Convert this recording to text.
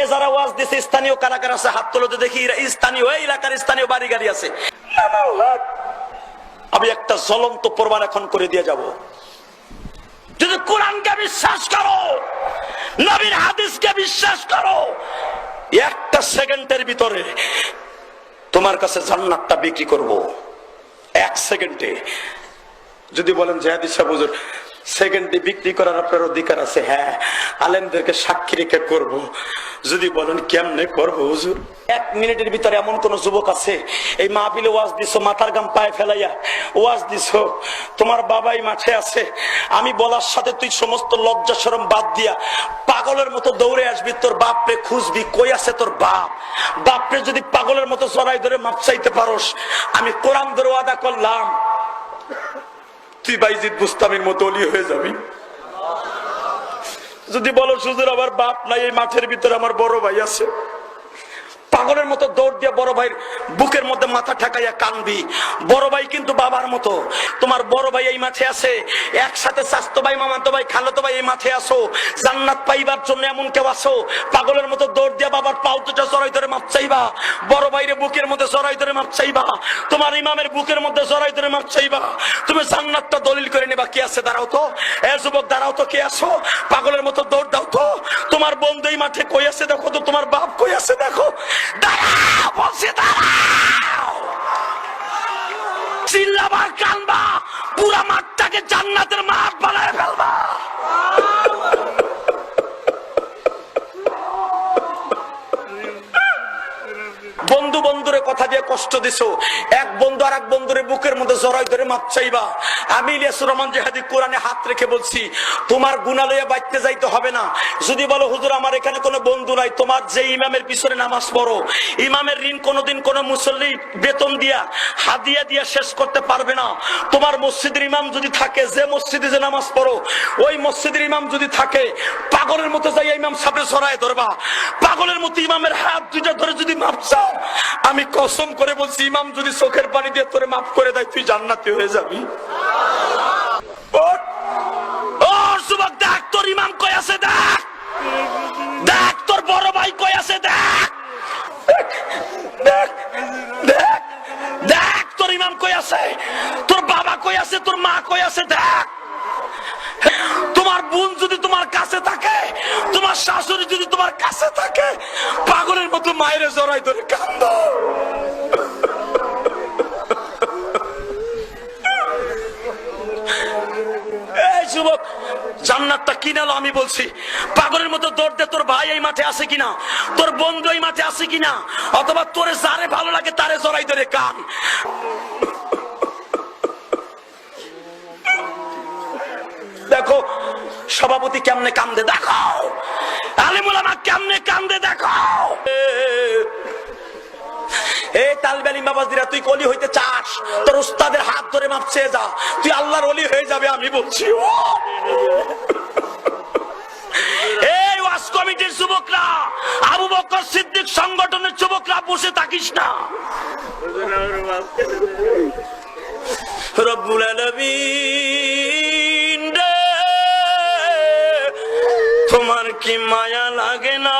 এ যারা ওয়াজ দিছে, স্থানীয় কারা কারা আছে, হাত তোলো দেখি স্থানীয় এলাকার স্থানীয় বাড়ি গাড়ি আছে। আমি একটা জ্বলন্ত প্রমাণ এখন করে দিয়ে যাব। যদি কোরআনকে বিশ্বাস করো, নবীর হাদিসকে বিশ্বাস করো, একটা সেকেন্ডের ভিতরে তোমার কাছে জান্নাতটা বিক্রি করব। এক সেকেন্ডে। যদি বলেন জেহাদি সাহেব সেকেন্ডে বিক্রি করার আপনার অধিকার আছে হ্যাঁ। আলেমদেরকে সাক্ষী রেখে করব। যদি বলেন, কেমনে করব, হুজুর? এক মিনিটের ভিতরে এমন কোন যুবক আছে, এই মাহফিলে ওয়াজ দিছো, মাথার গাম পায়ে ফেলাইয়া ওয়াজ দিছো, তোমার বাবাই মাঠে আছে, আমি বলার সাথে তুই সমস্ত লজ্জা সরম বাদ দিয়া পাগলের মতো দৌড়ে আসবি, তোর বাপরে খুঁজবি, কই আছে তোর বাপ? বাপরে যদি পাগলের মতো জড়াই ধরে মাপ চাইতে পারোস, আমি কোরআন ধরে ওয়াদা করলাম। তুই বাইজিদ বুস্তামের মতো অলি হয়ে যাবি। যদি বলো সুজুর আমার বাপ নাই, এই মাঠের ভিতরে আমার বড় ভাই আছে। পাগলের মতো দৌড় দিয়ে বড় ভাইয়ের বুকের মধ্যে মাথা ঠেকাইয়া কানবি। বড় ভাই কিন্তু বাবার মতো। তোমার বড় ভাই এই মাঠে আছে, একসাথে স্বাস্থ্য ভাই, মামাতো ভাই, খালতো ভাই এই মাঠে আসো জান্নাত পাইবার জন্য এমন কেউ আসো পাগলের মতো দৌড় দিয়ে বাবার পাও দুটা জড়াই ধরে মাপ চাইবা। বড় ভাইরে বুকের মধ্যে জড়াই ধরে মাপ চাইবা। তোমার ইমামের বুকের মধ্যে জড়াই ধরে মাপ চাইবা। তুমি জান্নাতটা দলিল করে নেবা, কি আছে? দাঁড়াও তো। এ যুবক, দাঁড়াও তো। কে আসো পাগলের মতো দৌড় দাও তো। তোমার বন্ধু এই মাঠে কই আছে দেখো তো? তোমার বাপ কই আছে দেখো? দাঁড়াও, বলছি, দাঁড়াও। চিল্লাবা কানবা পুরা মাঠটাকে বন্ধু বন্ধুরে কথা দিয়ে কষ্ট দিছো। এক বন্ধু আর এক বন্ধুরে বুকের মধ্যে জড়াই ধরে মাপ চাইবা। আমি ইলিয়াসুর রহমান জেহাদি কোরআনে হাত রেখে বলছি, তোমার গুণালয়ে বাইতে যাইতে হবে না। যদি বলো, হুজুর, আমার এখানে কোনো বন্ধু নাই, তোমার যে ইমামের পিছনে নামাজ পড়ো, ইমামের ঋণ কোনোদিন কোনো মুসল্লি বেতন দিয়া, হাদিয়া দিয়া শেষ করতে পারবে না। তোমার মসজিদের ইমাম যদি থাকে, যে মসজিদে যে নামাজ পড়ো, ওই মসজিদের ইমাম যদি থাকে, পাগলের মতো যাই ইমাম সামনে সরায় ধরবা। পাগলের মতো ইমামের হাত দুইটা ধরে যদি মাপ চাও আমি কসম করে বলছি, ইমাম যদি চোখের পানি দিয়ে তোরে মাফ করে দেয়, তুই জান্নাতি হয়ে যাবি। যুবক, দেখ তোর ইমাম কই আছে, দেখ। দেখ তোর বড় ভাই কই আছে দেখ দেখ দেখ দেখ, তোর ইমাম কই আছে, তোর বাবা কই আছে, তোর মা কই আছে, দেখ। তোমার বোন যদি তোমার কাছে থাকে, তোমার শাশুড়ি যদি তোমার কাছে থাকে, পাগলের মতো মায়ের জড়াই ধরে কান্দ যুবক আমি বলছি। পাগলের মতো তোর ভাই মাঠে আছে তোর আছে কিনা? অথবা তোরে যারে ভালো লাগে তারে জড়াই ধরে কান। দেখো, সভাপতি কেমনে কান্দে দেখো আলিমুলামা কেমনে কান্দে দেখো। এই তালবেলিম বাবাজিরা তুই কলি হইতে চাস? তোর উস্তাদের হাত ধরে মাপ চেয়ে যা। তুই আল্লাহর অলি হয়ে যাবে, আমি বলছি, ও। এই ওয়াজ কমিটির যুবকরা, আবু বকর সিদ্দিক সংগঠনের যুবকরা, বসে থাকিস না। রব্বুল আলামিন। তোমার কি মায়া লাগে না?